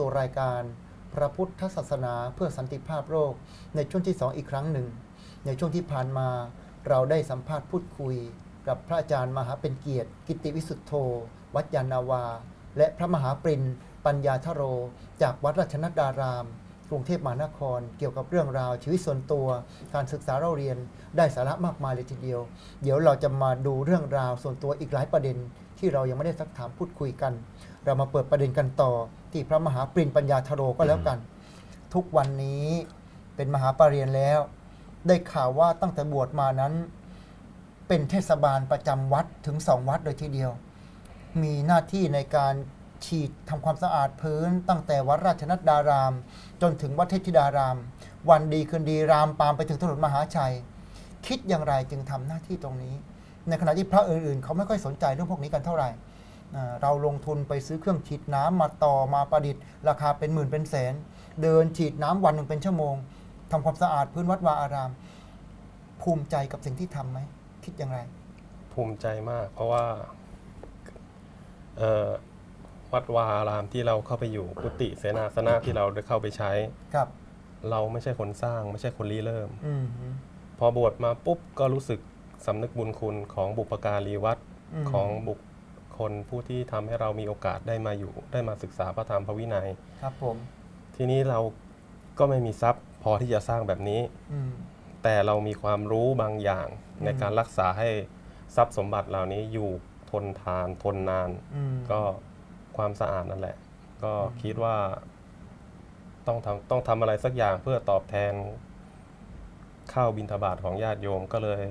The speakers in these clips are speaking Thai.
สู่รายการ พระพุทธศาสนาเพื่อสันติภาพโลกในช่วงที่ 2 อีกครั้งหนึ่ง ในช่วงที่ผ่านมาเราได้สัมภาษณ์พูดคุย กับพระอาจารย์มหาเป็นเกียรติ กิติวิสุทธโธ วัดยานาวา และพระมหาปรินปัญญาทโร จากวัดราชนัดดาราม กรุงเทพมหานคร เกี่ยวกับเรื่องราวชีวิตส่วนตัว การศึกษาเราเรียนได้สาระมากมายเลยทีเดียว เดี๋ยวเราจะมาดูเรื่องราวส่วนตัวอีกหลายประเด็น ที่เรายังไม่ได้สักถามพูดคุยกัน เรามาเปิดประเด็นกันต่อ ที่พระมหาปรินปัญญาทโรก็แล้วกัน ทุกวันนี้เป็นมหาปรริญญาแล้ว ได้ข่าวว่าตั้งแต่บวชมานั้น เป็นเทศบาลประจำวัดถึงสองวัดเลยทีเดียว มีหน้าที่ในการ ฉีดทำความสะอาดพื้น ตั้งแต่วัดราชนัดดาราม จนถึงวัดเทพธิดาราม วันดีคืนดีรามปามไปถึงถนนมหาชัย คิดอย่างไรจึงทำหน้าที่ตรงนี้ ในขณะที่พระอื่นๆ เขาไม่ค่อยสนใจเรื่องพวกนี้กันเท่าไหร่เราลงทุนไปซื้อเครื่องฉีดน้ำมาต่อมาประดิษฐ์ ราคาเป็นหมื่นเป็นแสน เดินฉีดน้ำวันหนึ่งเป็นชั่วโมงทำความสะอาดพื้นวัดวาอาราม ภูมิใจกับสิ่งที่ทำไหมคิดอย่างไร ภูมิใจมาก เพราะว่า วัดวาอารามที่เราเข้าไปอยู่กุฏิเสนาสนะที่เราได้เข้าไปใช้ ครับ เราไม่ใช่คนสร้าง ไม่ใช่คนริเริ่ม อืมพอบวชมาปุ๊บก็รู้สึกสำนึกบุญคุณของบุปการีวัดอืมของบุคคลผู้ที่ทำให้เรามีโอกาสได้มาอยู่ ได้มาศึกษาพระธรรมพระวินัย ครับผม ทีนี้เราก็ไม่มีทรัพย์พอที่จะสร้างแบบนี้ อืม แต่เรามีความรู้บางอย่างอืมในการรักษาให้ทรัพย์สมบัติเหล่านี้อยู่ทนทานทนนาน อืม ก็ ความสะอาดนั่นแหละ ก็อืมคิดว่า ต้องทำต้องทำอะไรสักอย่างเพื่อตอบแทนข้าวบิณฑบาตของญาติโยมก็เลย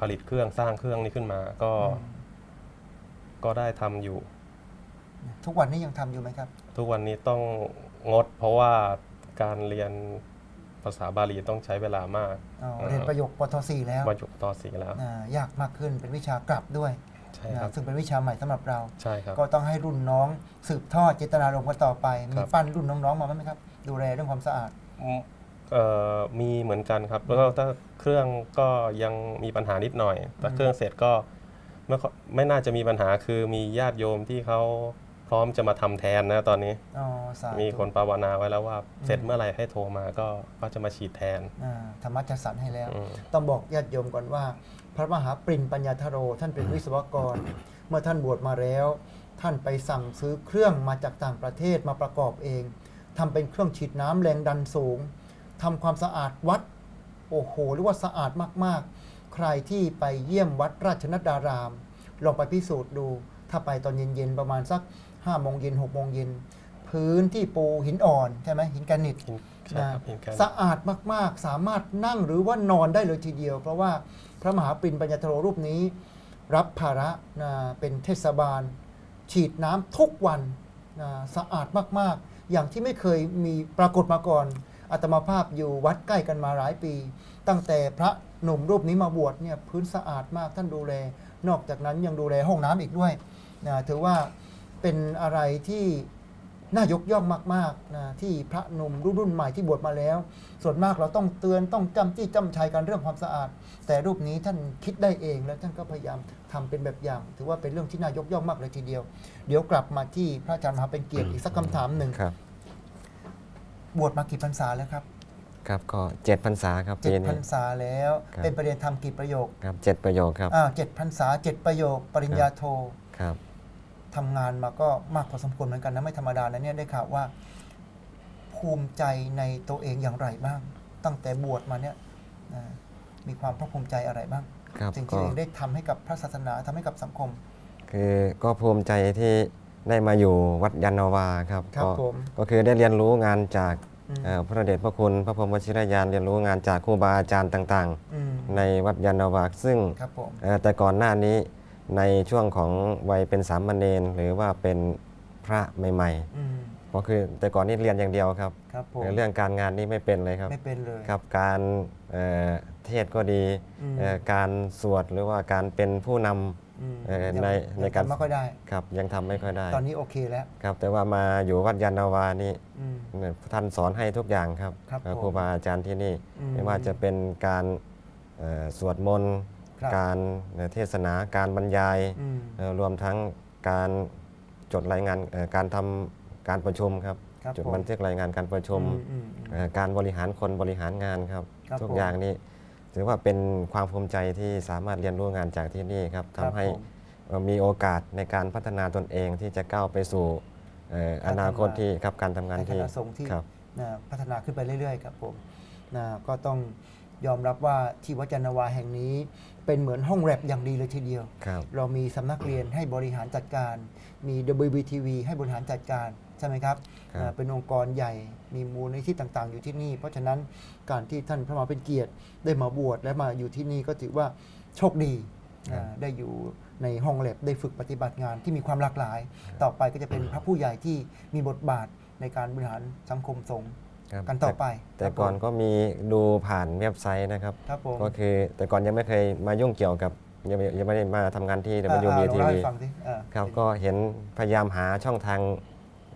ผลิตเครื่องสร้างเครื่องนี้ขึ้นมา ก็อืมก็ได้ทำอยู่ ทุกวันนี้ยังทำอยู่ไหมครับ ทุกวันนี้ต้องงด เพราะว่าการเรียนภาษาบาลีต้องใช้เวลามากอ๋ออ่าเรียนประโยคปทสี่แล้วมาจุต่อสีแล้ว อ่า ยากมากขึ้นเป็นวิชากลับด้วย ใช่ครับนะซึ่งเป็นวิชาใหม่สำหรับเรา ใช่ครับ ก็ต้องให้รุ่นน้องสืบทอดเจตนารมณ์กันต่อไปคมีรับปั้นรุ่นน้องๆมาไหมครับ ดูแลเรื่องความสะอาดอืมเอ่อมีเหมือนกันครับ แล้วก็ถ้าเครื่องก็ยังมีปัญหานิดหน่อย แต่อืมเครื่องเสร็จก็ไม่ค่อยไม่น่าจะมีปัญหาคือมีญาติโยมที่เขาพร้อมจะมาทำแทนนะตอนนี้อ๋อสาธุมีคนภาวนาไว้แล้วว่าอืมเสร็จเมื่อไหร่ให้โทรมาก็ก็จะมาฉีดแทนอ่าธรรมะจัดสรรให้แล้วอืมต้องบอกญาติโยมก่อนว่า พระมหาปรินปัญญาธโร ท่านเป็นวิศวกร เมื่อท่านบวชมาแล้ว ท่านไปสั่งซื้อเครื่องมาจากต่างประเทศมาประกอบเองทำเป็นเครื่องฉีดน้ำแรงดันสูงทำความสะอาดวัด โอ้โหเรียกว่าสะอาดมากๆ ใครที่ไปเยี่ยมวัดราชนัดดาราม ลองไปพิสูจน์ดู ถ้าไปตอนเย็นๆประมาณสัก5โมงเย็น6โมงเย็นพื้นที่ปูหินอ่อนใช่ไหมหินแกรนิตใช่ครับเห็นกันสะอาดมากๆ สามารถนั่งหรือว่านอนได้เลยทีเดียว เพราะว่า พระมหาปินปัญญาโทรูปนี้ รับภาระนะเป็นเทศบาล ฉีดน้ำทุกวันนะสะอาดมากๆ อย่างที่ไม่เคยมีปรากฏมาก่อนอาตมาภาพอยู่วัดใกล้กันมาหลายปี ตั้งแต่พระหนุ่มรูปนี้มาบวชเนี่ยพื้นสะอาดมากท่านดูแล นอกจากนั้นยังดูแลห้องน้ำอีกด้วยนะถือว่าเป็นอะไรที่ น่ายกย่องมากๆนะที่พระหนุ่มรุ่นใหม่ที่บวชมาแล้ว ส่วนมากเราต้องเตือนต้องจำจี้จำชัยกันเรื่องความสะอาด แต่รูปนี้ท่านคิดได้เองแล้วท่านก็พยายามทำเป็นแบบอย่าง ถือว่าเป็นเรื่องที่น่ายกย่องมากเลยทีเดียว เดี๋ยวกลับมาที่พระอาจารย์มหาเป็นเกียรติอีกสักคำถามหนึ่งครับบวชมากี่พรรษาแล้วครับครับก็เจ็ดพรรษาครับเจ็ดปีพรนี้รษาแล้วครับเป็นประเด็นธรรมกี่ประโยคครับเจ็ดประโยคครับอ่าเจ็ดพรรษาเจ็ดประโยค ปริญญาโทครับ ทำงานมาก็มากพอสมควรเหมือนกันนะไม่ธรรมดานะเนี่ยได้ข่าวว่า ภูมิใจในตัวเองอย่างไรบ้าง ตั้งแต่บวชมาเนี่ยอ่ามีความภาคภูมิใจอะไรบ้างครับสิ่งก็ที่ตัวเองได้ทำให้กับพระศาสนาทำให้กับสังคม คือก็ภูมิใจที่ได้มาอยู่วัดยานนาวาครับครับก็ผมก็คือได้เรียนรู้งานจากอืม เอ่อพระเดชพระคุณพระพรหมวชิรยานเรียนรู้งานจากครูบาอาจารย์ต่างอืมๆ ในวัดยานนาวาซึ่งครับผม เอ่อแต่ก่อนหน้านี้ ในช่วงของวัยเป็นสามเณรหรือว่าเป็นพระใหม่อืม ๆก็คือแต่ก่อนนี่เรียนอย่างเดียวครับ ครับผม เรื่องการงานนี่ไม่เป็นเลยครับ ไม่เป็นเลย ครับการเอ่อเทศก็ดีอืม เอ่อการสวดหรือว่าการเป็นผู้น อืมเอ่อยังในยังในการทำไม่ค่อยได้ำครับยังทำไม่ค่อยได้ตอนนี้โอเคแล้วครับแต่ว่ามาอยู่วัดยานนาวานี่อืม เนี่ยท่านสอนให้ทุกอย่างครับครับเอ่อผมครูบาอาจารย์ที่นี่ อืม ไม่ว่าจะเป็นการเอ่อสวดมนต์ครับ การเทศนาการบรรยายอืมเอ่อรวมทั้งการจดรายงานเอ่อการทำการประชุมครับครับจดผมบันทึกรายงานการประชุมอือืมเอ่อการบริหารคนบริหารงานครับครับทุกผมอย่างนี้ถือว่าเป็นความภูมิใจที่สามารถเรียนรู้งานจากที่นี่ครับครับทำให้ผมเอ่อมีโอกาสในการพัฒนาตนเองที่จะก้าวไปสู่เอ่อการอนาคตทำงานที่ครับการทำงานในคที่ณะสงฆ์ที่ครับนะพัฒนาขึ้นไปเรื่อยๆครับผมนะก็ต้องยอมรับว่าที่วัดจันทวาแห่งนี้ เป็นเหมือนห้องแรปอย่างดีเลยทีเดียว ครับเรามีสำนักเรียนให้บริหารจัดการ มี WBTV ให้บริหารจัดการ ใช่ไหมครับครับ อ่าเป็นองค์กรใหญ่ มีมูลนิธิต่างๆ อยู่ที่นี่ เพราะฉะนั้นการที่ท่านพระมหาเป็นเกียรติได้มาบวชและมาอยู่ที่นี่ก็ถือว่าโชคดีอ่าได้อยู่ในห้องแลบได้ฝึกปฏิบัติงานที่มีความหลากหลาย ต่อไปก็จะเป็นพระผู้ใหญ่ที่มีบทบาทในการบริหารสังคมสงฆ์ ครับกันต่อไปแต่ครับก่อนผมก็มีดูผ่านเว็บไซต์นะครับ ครับผมก็คือแต่ก่อนยังไม่เคยมายุ่งเกี่ยวกับยังไม่ยังไม่ได้มาทำงานที่อ่า WB อ่าลอง TV เล่าให้ฟังสิอ่าครับก็เห็นพยายามหาช่องทาง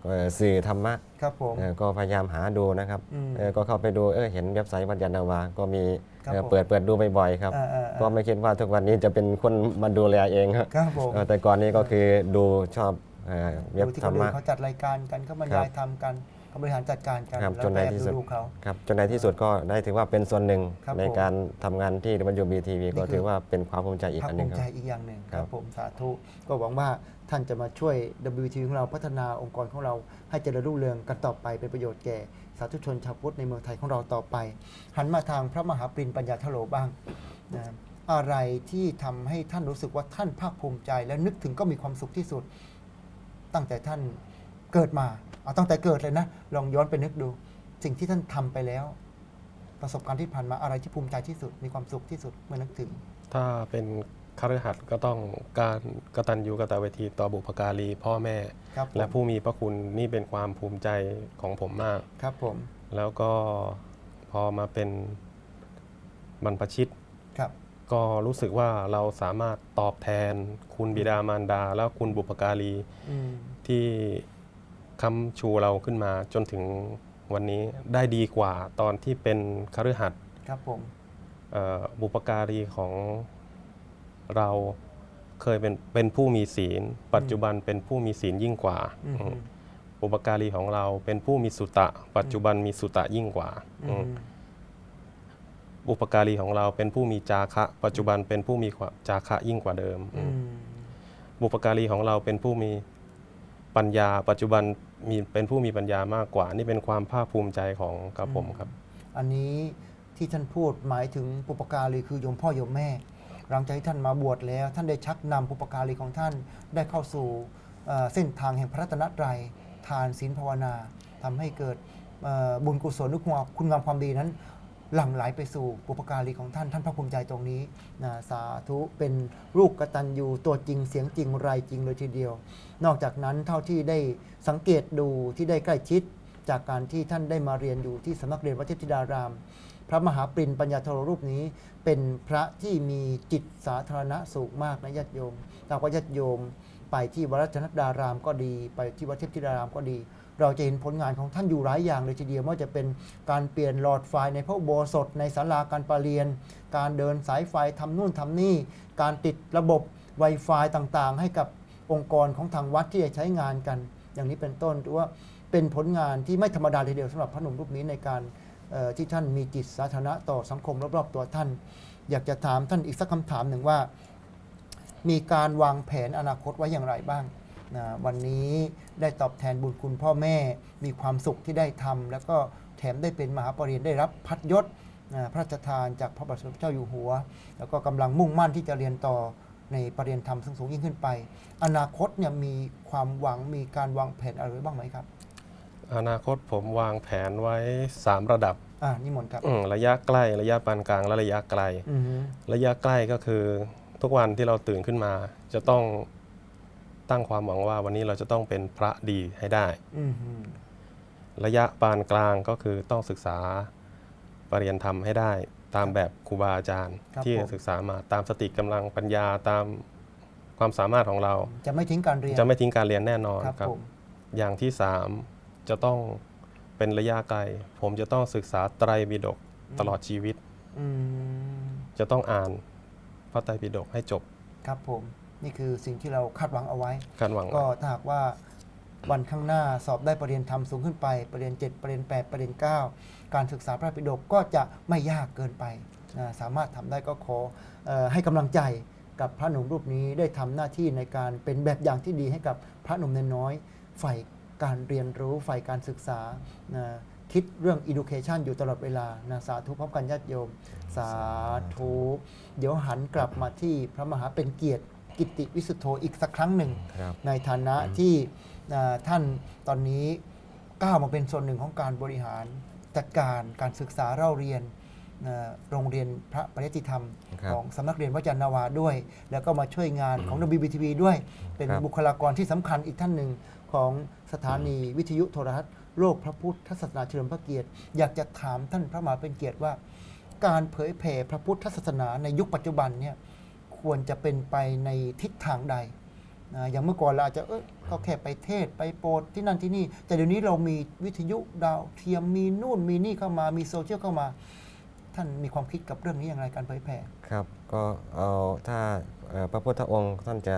เอ่อสื่อธรรมะครับผมเอ่อก็พยายามหาดูนะครับอืมเอ่อก็เข้าไปดูเออเห็นเว็บไซต์วัดยานนาวา ก็มีครับเอ่อผมเปิดเปิดดูบ่อยๆครับอ่าอ่าอ่าก็ไม่คิดว่าทุกวันนี้จะเป็นคนมาดูแลเองครับครับผมเอ่อแต่ก่อนนี้ก็คือดูชอบเอ่อเว็บดูที่ธครนรอื่มะนเขาจัดรายการกันเขาบรรยายทำกันเขา บริหารจัดการกันครับแล้วจนในก็แอบที่สุด ดูเขา ครับจนในที่สุดก็ได้ถือว่าเป็นส่วนหนึ่งครับในผม การทำงานที่ WB TV นี่ก็คือถือว่าเป็นความภูมิใจอีกภาคอันหภูนึ่งมิคใจรับ อีกอย่างหนึ่งคครัรับบผมสาธุก็หวังว่าท่านจะมาช่วย WTV ของเราพัฒนาองค์กรของเราให้เจริญรุ่งเรืองกันต่อไปเป็นประโยชน์แก่ สาธุชนชาวพุทธในเมืองไทยของเราต่อไป หันมาทางพระมหาปรินปัญญาทโลบ้างนะอะไรที่ทำให้ท่านรู้สึกว่าท่านภาคภูมิใจ และนึกถึงก็มีความสุขที่สุด ตั้งแต่ท่านเกิดมา เอาตั้งแต่เกิดเลยนะ ลองย้อนไปนึกดู สิ่งที่ท่านทำไปแล้ว ประสบการณ์ที่ผ่านมาอะไรที่ภูมิใจที่สุด มีความสุขที่สุดเมื่อนึกถึง ถ้าเป็นคฤหัสถ์ก็ต้องการกตัญญูกตเวทีต่อบุพการีพ่อแม่ครับผมและผู้มีพระคุณนี่เป็นความภูมิใจของผมมากครับผม แล้วก็พอมาเป็นบรรพชิตครับ ก็รู้สึกว่าเราสามารถตอบแทนคุณบิดามารดา แล้วคุณบุพการีอืมที่ ค้ำชูเราขึ้นมาจนถึงวันนี้ได้ดีกว่าตอนที่เป็นคฤหัสถ์ครับผมเอ่อบุปการีของเราเคยเป็นเป็นผู้มีศีล ปัจจุบันเป็นผู้มีศีลยิ่งกว่าอืมอืมบุปการีของเราเป็นผู้มีสุตะ ปัจจุบันมีสุตะยิ่งกว่าอือืมมบุปการีของเราเป็นผู้มีจาคะ ปัจจุบันเป็นผู้มีความจาคะยิ่งกว่าเดิมอือืมมบุปการีของเราเป็นผู้มีปัญญา ปัจจุบัน มีเป็นผู้มีปัญญามากกว่า นี่เป็นความภาคภูมิใจของกับผมครับ อันนี้ที่ท่านพูดหมายถึงปุปการีคือโยมพ่อโยมแม่ หลังจากที่ท่านมาบวชแล้ว ท่านได้ชักนำปุปการีของท่านได้เข้าสู่เส้นทางแห่งพระรัตนตรัยทานศีลภาวนาทำให้เกิดบุญกุศลนุความคุณงามความดีนั้น หลั่งไหลไปสู่ปุปการีของท่าน ท่านภาคภูมิใจตรงนี้นะสาธุเป็นลูกกตัญญูตัวจริงเสียงจริงรายจริงเลยทีเดียว นอกจากนั้นเท่าที่ได้สังเกตดูที่ได้ใกล้ชิด จากการที่ท่านได้มาเรียนอยู่ที่สำนักเรียนวัดเทพธิดาราม พระมหาปรินปัญญาโทรรูปนี้ เป็นพระที่มีจิตสาธารณะสูงมากนะญาติโยมตาว่าญาติโยมไปที่วัดรัชนดารามก็ดี ไปที่วัดเทพธิดารามก็ดี เราจะเห็นผลงานของท่านอยู่หลายอย่างเลยทีเดียวไม่ว่าจะเป็นการเปลี่ยนหลอดไฟในพระโบสถในศาลาการประเรียน การเดินสายไฟทำนู่นทำนี่ การติดระบบ Wi-Fi ต่างๆ ให้กับองค์กรของทางวัดที่จะใช้งานกัน อย่างนี้เป็นต้นถือว่าเป็นผลงานที่ไม่ธรรมดาทีเดียวสำหรับพระหนุ่มรูปนี้ในการที่ท่านมีจิตสาธารณะต่อสังคมรอบๆตัวท่าน อยากจะถามท่านอีกสักคำถามหนึ่งว่า มีการวางแผนอนาคตไว้อย่างไรบ้าง นะวันนี้ได้ตอบแทนบุญคุณพ่อแม่ มีความสุขที่ได้ทำแล้วก็แถมได้เป็นมหาปรริญญาได้รับพัดยศนะพระราชทานจากพระบาทสมเด็จพระเจ้าอยู่หัว แล้วก็กำลังมุ่งมั่นที่จะเรียนต่อในปรริญญาธรรมสูงๆยิ่งขึ้นไป อนาคตเนี่ยมีความหวังมีการวางแผนอะไรไว้บ้างไหมครับอนาคตผมวางแผนไว้ 3 ระดับอ่านิมนต์ครับอืมระยะใกล้ ระยะปานกลางและระยะไกล อือฮึระยะใกล้ก็คือทุกวันที่เราตื่นขึ้นมา จะต้อง ตั้งความหวังว่าวันนี้เราจะต้องเป็นพระดีให้ได้อือฮึระยะปานกลางก็คือต้องศึกษาปริญญาธรรมให้ได้ ตามแบบครูบาอาจารย์ ที่ศึกษามาตามสติกำลังปัญญาตามความสามารถของเรา จะไม่ทิ้งการเรียนจะไม่ทิ้งการเรียนแน่นอนครับครับผมอย่างที่สามจะต้องเป็นระยะไกล ผมจะต้องศึกษาไตรปิฎกตลอดชีวิตอืมจะต้องอ่านพระไตรปิฎกให้จบครับผม นี่คือสิ่งที่เราคาดหวังเอาไว้การหวัง ก็ถ้าหากว่าวันข้างหน้าสอบได้ประเด็นธรรมสูงขึ้นไป ประเด็น7 ประเด็น8 ประเด็น9 การศึกษาพระปิฎกก็จะไม่ยากเกินไปนะสามารถทำได้ก็ขอเออให้กำลังใจกับพระหนุ่มรูปนี้ได้ทำหน้าที่ในการเป็นแบบอย่างที่ดีให้กับพระหนุ่มน้อยๆฝ่ายการเรียนรู้ฝ่ายการศึกษานะคิดเรื่อง education อยู่ตลอดเวลานะสาธุพร้อมกันญาติโยม สาธุ เดี๋ยวหันกลับมาที่พระมหาเป็นเกียรติ กิตติวิสุทโธอีกสักครั้งหนึ่ง ครับ ในฐานะที่อ่าท่านตอนนี้ก้าวมาเป็นส่วนหนึ่งของการบริหารจัดการการศึกษาเล่าเรียนอ่าโรงเรียนพระปริยติธรรม ครับของสำนักเรียนวจนาวาด้วย แล้วก็มาช่วยงานของ WBTV ด้วย เป็นครับบุคลากรที่สำคัญอีกท่านหนึ่งของสถานีวิทยุโทรทัศน์โลกพระพุทธศาสนาเฉลิมพระเกียรติ อยากจะถามท่านพระมหาเป็นเกียรติว่า การเผยแผ่พระพุทธศาสนาในยุคปัจจุบันเนี่ย ควรจะเป็นไปในทิศทางใดนะอย่างเมื่อก่อนเราอาจจะเออก็แค่ไปเทศน์ไปโปรดที่นั่นที่นี่ แต่เดี๋ยวนี้เรามีวิทยุดาวเทียมมีนู่นมีนี่เข้ามามีโซเชียลเข้ามา ท่านมีความคิดกับเรื่องนี้อย่างไรการเผยแผ่ครับก็เอาถ้าเอ่อพระพุทธองค์ท่านจะ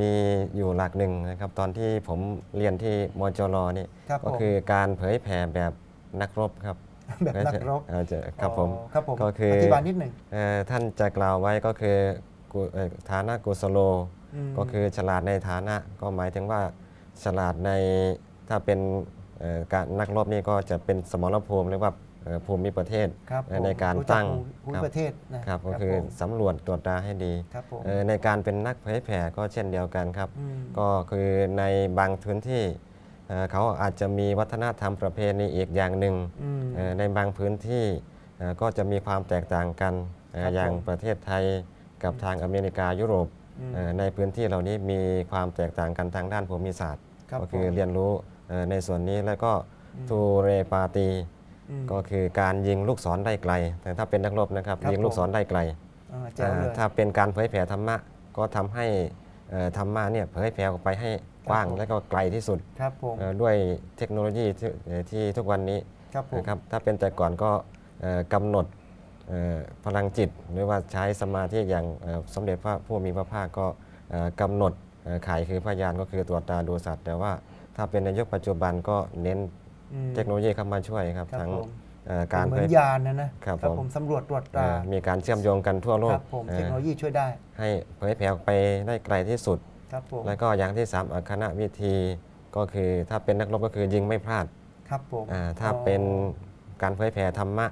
มีอยู่หลักหนึ่งนะครับ ตอนที่ผมเรียนที่มจรนี่ครับก็ผมคือการเผยแผ่แบบนักรบครับแบบนักรบเอ่อจะครับผมอ๋อครับผมก็คืออธิบายนิดหนึ่งเอ่อท่านจะกล่าวไว้ก็คือกุเอ่อ ฐานะกุสโลมก็คือฉลาดในฐานะ ก็หมายถึงว่าฉลาดในถ้าเป็นเอ่อการนักรบนี่ก็จะเป็นสมรภูมิหรือว่าเอ่อภูมิประเทศครับเอ่อผมในการจัตั้งภูมิครับประเทศนะครับก็คือผมสำรวจตรวจตราให้ดีครับผมเอ่อในการเป็นนักเผยแผ่ก็เช่นเดียวกันครับมก็คือในบางพื้นที่เอ่อเขาอาจจะมีวัฒนธรรมประเพณีอีกอย่างหนึ่งอืมเอ่อในบางพื้นที่เอ่อก็จะมีความแตกต่างกันเอ่อครับอย่างผมประเทศไทย กับทางอเมริกายุโรปอืมเอ่อในพื้นที่เหล่านี้มีความแตกต่างกันทางด้านภูมิศาสตร์ครับก็คือผมเรียนรู้เอ่อในส่วนนี้แล้วก็อืมทูเรปาตีอืมก็คือการยิงลูกศรได้ไกล แต่ถ้าเป็นนักรบนะครับครับยิงลูกศรได้ไกลอ่าแจ๋วเลยอ่าถ้าเป็นการเผยแผ่ธรรมะก็ทำให้เอ่อธรรมะเนี่ยเผยแผ่ออกไปให้กว้างครับผมและก็ไกลที่สุดครับผมเอ่อด้วยเทคโนโลยีที่เอ่อที่ทุกวันนี้ครับผมนะครับถ้าเป็นแต่ก่อนก็เอ่อกำหนดเอ่อ พลังจิตหรือว่าใช้สมาธิอย่างเอ่อสมเด็จพระผู้มีพระภาคก็เอ่อกำหนดเอ่อไขคือพยานก็คือตรวจตาดูสัตว์ แต่ว่าถ้าเป็นในยุคปัจจุบันก็เน้นอืมเทคโนโลยีเข้ามาช่วยครับครับทั้งผมเอ่อการเหมืเผอนยยานนะนะครับผมสำรวจตรวจตเอ่ราอมีการเชื่อมโยงกันทั่วโลคกรับผมเอ่อเทคโนโลยีช่วยได้ ให้เผยแผ่ออกไปได้ไกลที่สุดครับผมแล้วก็อย่างที่สามอัคณะวิธีก็คือถ้าเป็นนักรบก็คือยิงไม่พลาดครับผมอ่าถ้าอ๋อเป็นการเผยแผ่ธรรมะ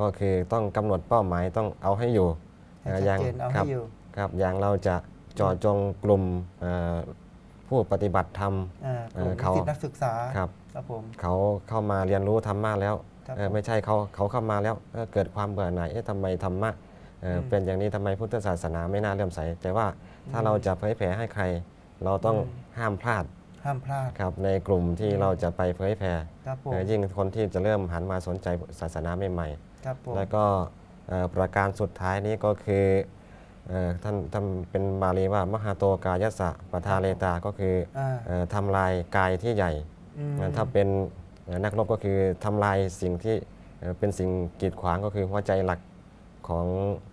ก็คือต้องกำหนดเป้าหมายต้องเอาให้อยู่ให้อ่าชัดอย่างเจนเอาครัให้บอยู่ครับอย่างเราจะเจาะจงกลุ่มเอ่อผู้ปฏิบัติธรรมอ่ากลุ่มเอ่อนิเขาสิตนักศึกษาครับครับผมเขาเข้ามาเรียนรู้ธรรมะแล้วครับเอ่อผมไม่ใช่เขาเขาเข้ามาแล้วเอ่อเกิดความเบื่อหน่ายเอ๊ะทำไมธรรมะเอ่ออมเป็นอย่างนี้ทำไมพุทธศาสนาไม่น่าเลื่อมใส แต่ว่าถ้าเราจะเผยแผ่ให้ใคร เราต้องอืมห้ามพลาดห้ามพลาดครับในกลุ่มที่เราจะไปเผยแผ่ครับผมเอ่อยิ่งคนที่จะเริ่มหันมาสนใจศาสนาใหม่ ครับผมๆแล้วก็เอ่อประการสุดท้ายนี้ก็คือเอ่อท่านท่านเป็นบาลีว่ามหาโตกายสะปทาเลตาก็คืออ่าเอ่อทำลายกายที่ใหญ่อืมถ้าเป็นเอ่อนักรบก็คือทำลายสิ่งที่เอ่อเป็นสิ่งกีดขวางก็คือหัวใจหลักของ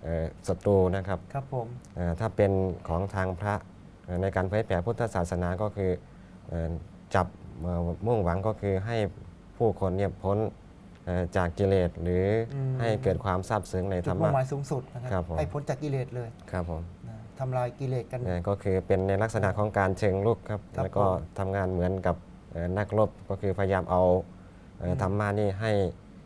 เอ่อศัตรูนะครับครับผมเอ่อถ้าเป็นของทางพระเอ่อในการเผยแผ่พุทธศาสนาก็คือเอ่อจับเอ่อมุ่งหวังก็คือให้ผู้คนเนี่ยพ้นเอ่อจากกิเลสหรืออม ให้เกิดความซาบซึ้งในธจุรดรมุ่งมะ หมายสูงสุดนะคครัรับผม ให้พ้นจากกิเลสเลยครับผมนะทำลายกิเลสกัน เอ่อก็คือเป็นในลักษณะของการเชิงลุกครับครับแล้วก็ผมทำงานเหมือนกับเอ่อนักรบก็คือพยายามเอาเอ่ออม ธรรมะนี่ให้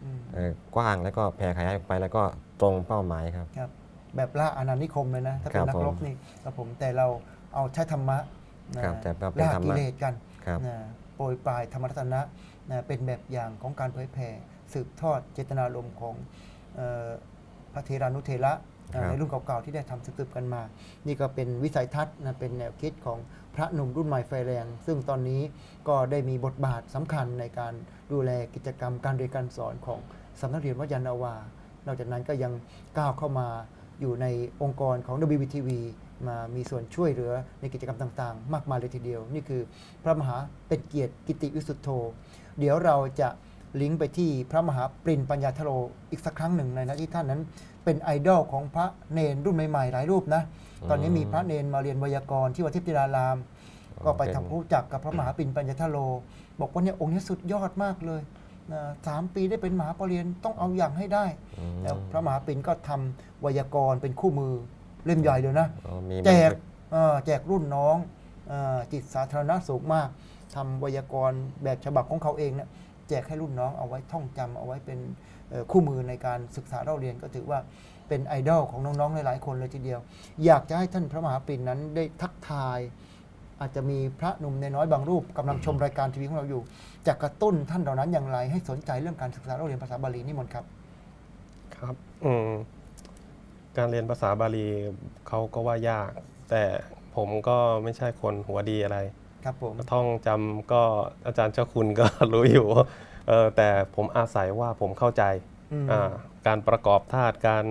อืมเอ่อกว้างแล้วก็แผ่ขยายออกไปแล้วก็ตรงเป้าหมายครับ ครับ แบบล่าอาณานิคมเลยนะ ถ้าเป็นครับนักรบผมนี่ครับผมแต่เราเอาใช้ธรรมะนะครับแต่ว่าเป็นล่าธรรกิมะเลสกันครับ นะโปรยปลายธรรมรัตนะนะเป็นแบบอย่างของการเผยแผ่ สืบทอดเจตนารมณ์ของเอ่อพระเทรานุเทระนะครับในรุ่นเก่าๆที่ได้ทำสืบๆกันมา นี่ก็เป็นวิสัยทัศน์นะเป็นแนวคิดของพระหนุ่มรุ่นใหม่ไฟแรง ซึ่งตอนนี้ก็ได้มีบทบาทสำคัญในการดูแลกิจกรรมการเรียนการสอนของสำนักเรียนวัดยานนาวา นอกจากนั้นก็ยังก้าวเข้ามาอยู่ในองค์กรของ WBTV มามีส่วนช่วยเหลือในกิจกรรมต่างๆ มากมายเลยทีเดียว นี่คือพระมหาเป็นเกียรติกิติวิสุทธโธ เดี๋ยวเราจะ ลิงก์ไปที่พระมหาปรินปัญญาทโรอีกสักครั้งหนึ่งในหน้าที่ท่านนั้น เป็นไอดอลของพระเนนรุ่นใหม่ๆหลายรูปนะ ตอนนี้มีพระเนนมาเรียนไวยากรณ์ที่วัดทิพย์จิราราม ก็ไปเป็นทำความรู้จักกับพระมหาปิ่นปัญญทโลบอกว่าเนี่ยองค์นี้สุดยอดมากเลยนะสามปีได้เป็นมหาปรริญญาต้องเอาอย่างให้ได้อืมแล้วพระมหาปิ่นก็ทำไวยากรณ์เป็นคู่มือเล่มใหญ่เลยนะอ๋อมีแจกบันทึเอ่อแจกรุ่นน้องเออจิตสาธารณะสูงมากทำไวยากรณ์แบบฉบับของเขาเองเนี่ย แจกให้รุ่นน้องเอาไว้ท่องจำเอาไว้เป็นคู่มือในการศึกษาเราเรียนก็ถือว่าเป็นไอดอลของน้องๆหลายๆคนเลยทีเดียว อยากจะให้ท่านพระมหาปิ่นนั้นได้ทักทาย อาจจะมีพระหนุ่มในน้อยบางรูปกำลังชมรายการทีวีของเราอยู่จะกระตุ้นท่านเหล่านั้นอย่างไร ให้สนใจเรื่องการศึกษาเราเรียนภาษาบาลีนี่มนครับครับอืมการเรียนภาษาบาลีเขาก็ว่ายาก แต่ผมก็ไม่ใช่คนหัวดีอะไร ครับผมท่องจำก็อาจารย์เจ้าคุณก็รู้อยู่เออแต่ผมอาศัยว่าผมเข้าใจอืมอ่าการประกอบธาตุการ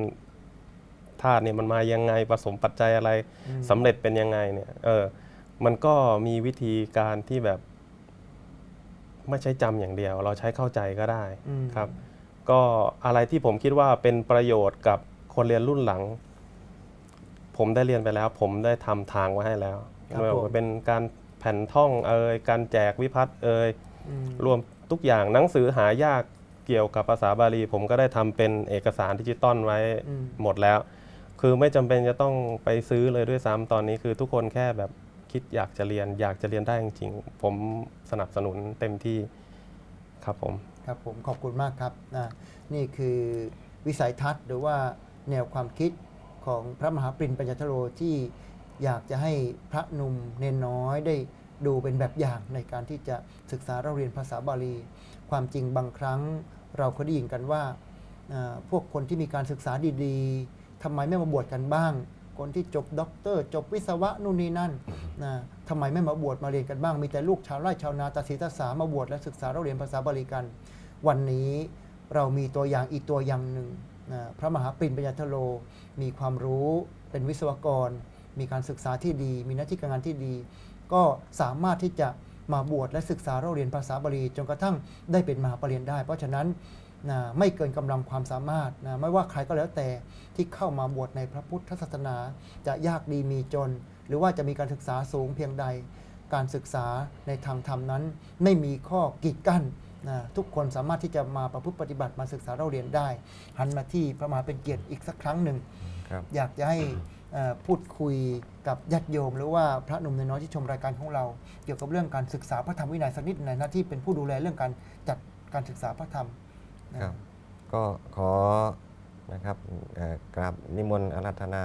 ธาตุเนี่ยมันมายังไงผสมปัจจัยอะไรอืมสำเร็จเป็นยังไงเนี่ยเออมันก็มีวิธีการที่แบบ ไม่ใช่จำอย่างเดียว เราใช้เข้าใจก็ได้อืมครับ ก็อะไรที่ผมคิดว่าเป็นประโยชน์กับคนเรียนรุ่นหลัง ผมได้เรียนไปแล้ว ผมได้ทำทางไว้ให้แล้วครับไม่ว่าผมเป็นการ แผ่นท่องเอ่ยการแจกวิพัฒน์เอ่ยอืมรวมทุกอย่างหนังสือหายากเกี่ยวกับภาษาบาลี ผมก็ได้ทำเป็นเอกสารดิจิตอลไว้อืมหมดแล้ว คือไม่จำเป็นจะต้องไปซื้อเลยด้วยซ้ำตอนนี้คือทุกคนแค่แบบคิดอยากจะเรียนอยากจะเรียนได้จริงๆ ผมสนับสนุนเต็มที่ครับผมครับผมขอบคุณมากครับนะนี่คือวิสัยทัศน์หรือว่าแนวความคิดของพระมหาปรินปัญญทโรที่ อยากจะให้พระนุ่มเนนน้อยได้ดูเป็นแบบอย่างในการที่จะศึกษาเราเรียนภาษาบาลี ความจริงบางครั้งเราเคยได้ยินกันว่า พวกคนที่มีการศึกษาดีๆทำไมไม่มาบวชกันบ้าง คนที่จบด็อกเตอร์ จบวิศวะนู่นนี่นั่นนะทำไมไม่มาบวชมาเรียนกันบ้าง มีแต่ลูกชาวไร่ชาวนาตาสีตาสามาบวชและศึกษาเราเรียนภาษาบาลีกัน วันนี้เรามีตัวอย่างอีกตัวอย่างหนึ่งนะพระมหาปรินปัญญาทโลมีความรู้เป็นวิศวกร มีการศึกษาที่ดี มีหน้าที่การงานที่ดี ก็สามารถที่จะมาบวชและศึกษาเราเรียนภาษาบาลีจนกระทั่งได้เป็นมหาปรริญญาได้ เพราะฉะนั้นนะไม่เกินกำลังความสามารถนะไม่ว่าใครก็แล้วแต่ที่เข้ามาบวชในพระพุทธศาสนา จะยากดีมีจน หรือว่าจะมีการศึกษาสูงเพียงใด การศึกษาในทางธรรมนั้น ไม่มีข้อกีดกั้นนะทุกคนสามารถที่จะมาประพฤติปฏิบัติมาศึกษาเราเรียนได้ หันมาที่พระมหาเป็นเกียรติอีกสักครั้งหนึ่งครับอยากจะให้เอ่อ พูดคุยกับญาติโยม หรือว่าพระหนุ่มน้อยที่ชมรายการของเรา เกี่ยวกับเรื่องการศึกษาพระธรรมวินัยสักนิดในหน้าที่เป็นผู้ดูแลเรื่องการจัดการศึกษาพระธรรมครับก็ขอนะครับกราบนิมนต์อารัธนา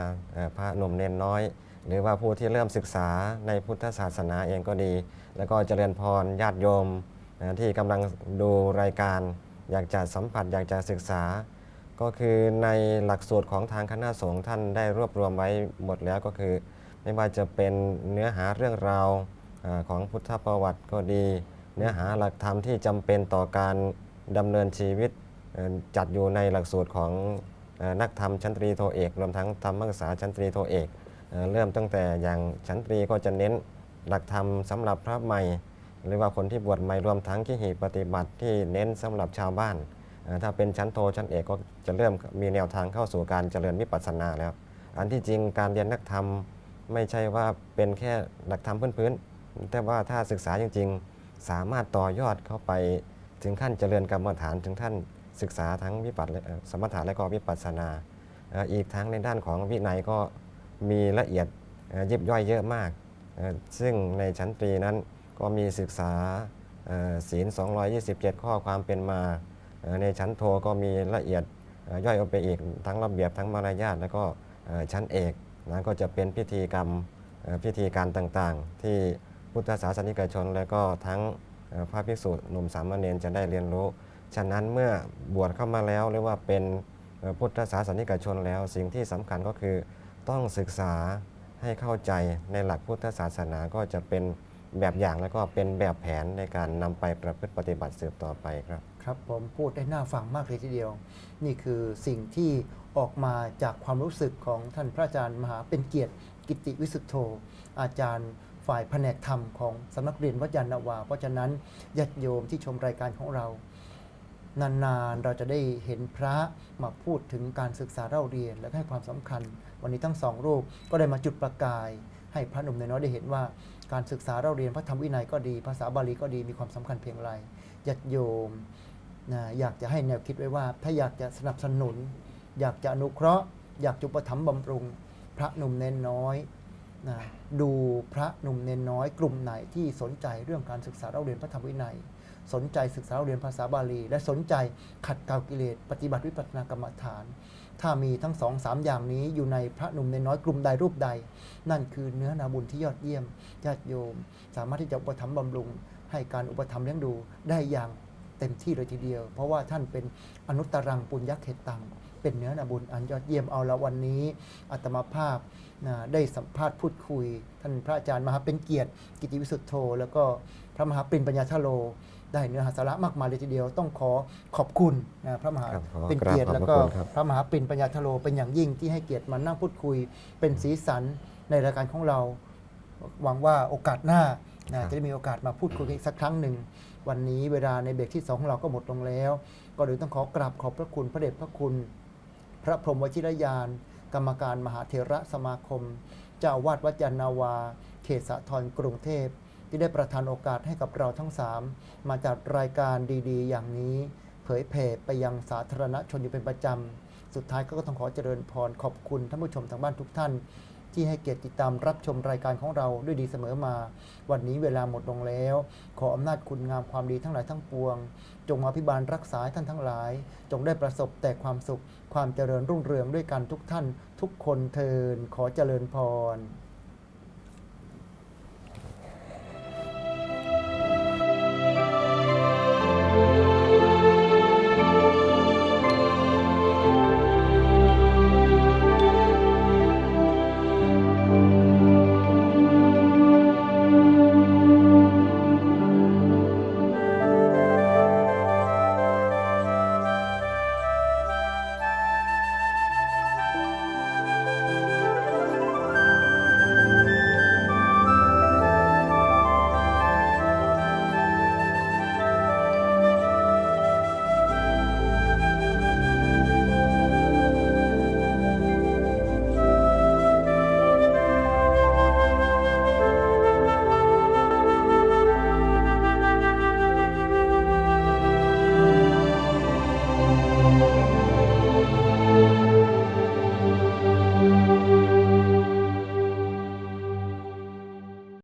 พระหนุ่มเนนน้อย หรือว่าผู้ที่เริ่มศึกษาในพุทธศาสนาเองก็ดี แล้วก็เจริญพรญาติโยมที่กำลังดูรายการ อยากจะสัมผัสอยากจะศึกษา ก็คือในหลักสูตรของทางคณะสงฆ์ท่านได้รวบรวมไว้หมดแล้วก็คือ ไม่ว่าจะเป็นเนื้อหาเรื่องราวอของพุทธประวัติก็ดี เนื้อหาหลักธรรมที่จำเป็นต่อการดำเนินชีวิตจัดอยู่ในหลักสูตรของนักธรรมชั้นตรีโทเอกรวมทั้งธรรมศึกษาชั้นตรีโทเอกเริ่มตั้งแต่อย่างชั้นตรีก็จะเน้นหลักธรรมสำหรับพระใหม่ หรือว่าคนที่บวชใหม่รวมทั้งที่หีปฏิบัติที่เน้นสำหรับชาวบ้าน ถ้าเป็นชั้นโทชั้นเอกก็จะเริ่มมีแนวทางเข้าสู่การเจริญวิปัสสนาแล้ว อันที่จริงการเรียนนักธรรมไม่ใช่ว่าเป็นแค่หลักธรรมพื้นๆ แต่ว่าถ้าศึกษาจริง ๆ สามารถต่อยอดเข้าไปถึงขั้นเจริญกรรมฐานถึงท่านศึกษาทั้งวิปัสสมถะและก็วิปัสสนา อีกทั้งในด้านของวินัยก็มีละเอียดยิบย่อยเยอะมาก ซึ่งในชั้นตรีนั้นก็มีศึกษาเอ่อศีล 227 ข้อความเป็นมา ในชั้นโทก็มีละเอียดย่อยออกไปอีกทั้งระเบียบทั้งมารยาทแล้วก็ชั้นเอกนะก็จะเป็นพิธีกรรมพิธีการต่างๆ ที่พุทธศาสนิกชน และก็ทั้งพระภิกษุหนุ่มสามเณรจะได้เรียนรู้ ฉะนั้นเมื่อบวชเข้ามาแล้วหรือว่าเป็นพุทธศาสนิกชนแล้วสิ่งที่สำคัญก็คือต้องศึกษาให้เข้าใจในหลักพุทธศาสนาก็จะเป็นแบบอย่างแล้วก็เป็นแบบแผนในการนำไปประพฤติปฏิบัติสืบต่อไปครับ ครับผมพูดได้น่าฟังมากเลยทีเดียว นี่คือสิ่งที่ออกมาจากความรู้สึกของท่านพระอาจารย์มหาเป็นเกียรติกิติวิสุทธโธ อาจารย์ฝ่ายแผนกธรรมของสำนักเรียนวัดยานนาวา เพราะฉะนั้นญาติโยมที่ชมรายการของเรา นานๆเราจะได้เห็นพระมาพูดถึงการศึกษาเราเรียนและให้ความสำคัญ วันนี้ทั้งสองรูปก็ได้มาจุดประกาย ให้พระหนุ่มน้อยได้เห็นว่า การศึกษาเราเรียนพระธรรมวินัยก็ดี ภาษาบาลีก็ดีมีความสำคัญเพียงไรญาติโยม นะอยากจะให้แนวคิดไว้ว่า ถ้าอยากจะสนับสนุน อยากจะอนุเคราะห์ อยากจุปถัมภ์บำรุง พระหนุ่มเนนน้อยนะดูพระหนุ่มเนนน้อย กลุ่มไหนที่สนใจเรื่องการศึกษาเราเรียนพระธรรมวินัย สนใจศึกษาเราเรียนภาษาบาลี และสนใจขัดเกลากิเลสปฏิบัติวิปัสสนากรรมฐาน ถ้ามีทั้งสองสามอย่างนี้อยู่ในพระหนุ่มเนนน้อยกลุ่มใดรูปใด นั่นคือเนื้อนาบุญที่ยอดเยี่ยมญาติโยม สามารถที่จะอุปถัมภ์บำรุงให้การอุปถัมภ์เลี้ยงดูได้อย่าง เต็มที่เลยทีเดียว เพราะว่าท่านเป็นอนุตตรังปุญญเขตตัง เป็นเนื้อนาบุญอันยอดเยี่ยมเอาละวันนี้อาตมาภาพนะได้สัมภาษณ์พูดคุย ท่านพระอาจารย์มหาเป็นเกียรติ กิติวิสุทธโธ แล้วก็พระมหาปรินปัญญาชโล ได้เนื้อหาสาระมากมายเลยทีเดียว ต้องขอขอบคุณนะพระมหาครับขอเป็นเกียรติกราบแล้วขอบก็พระคุณครับพระมหาปรินปัญญาชโลเป็นอย่างยิ่งที่ให้เกียรติมานั่งพูดคุย เป็นสีสันในรายการของเราหวังว่าโอกาสหน้านะจะได้มีโอกาสมาพูดคุยกันอีกสักครั้งหนึ่ง วันนี้เวลาในเบรกที่สองของเราก็หมดลงแล้ว ก็เลยต้องขอกราบขอบพระคุณพระเดชพระคุณ พระพรหมวชิรยาน กรรมการมหาเถระสมาคม เจ้าวาดวัดยานนาวา เขตสะทรกรุงเทพ ที่ได้ประทานโอกาสให้กับเราทั้งสามมาจัดรายการดีๆ อย่างนี้ เผยแผ่ไปยังสาธารณชนอยู่เป็นประจำสุดท้ายก็ต้องขอเจริญพรขอบคุณท่านผู้ชมทางบ้านทุกท่าน ที่ให้เกียรติติดตามรับชมรายการของเราด้วยดีเสมอมา วันนี้เวลาหมดลงแล้ว ขออำนาจคุณงามความดีทั้งหลายทั้งปวง จงมาพิบาลรักษาท่านทั้งหลาย จงได้ประสบแต่ความสุข ความเจริญรุ่งเรืองด้วยกันทุกท่าน ทุกคนเทินขอเจริญพร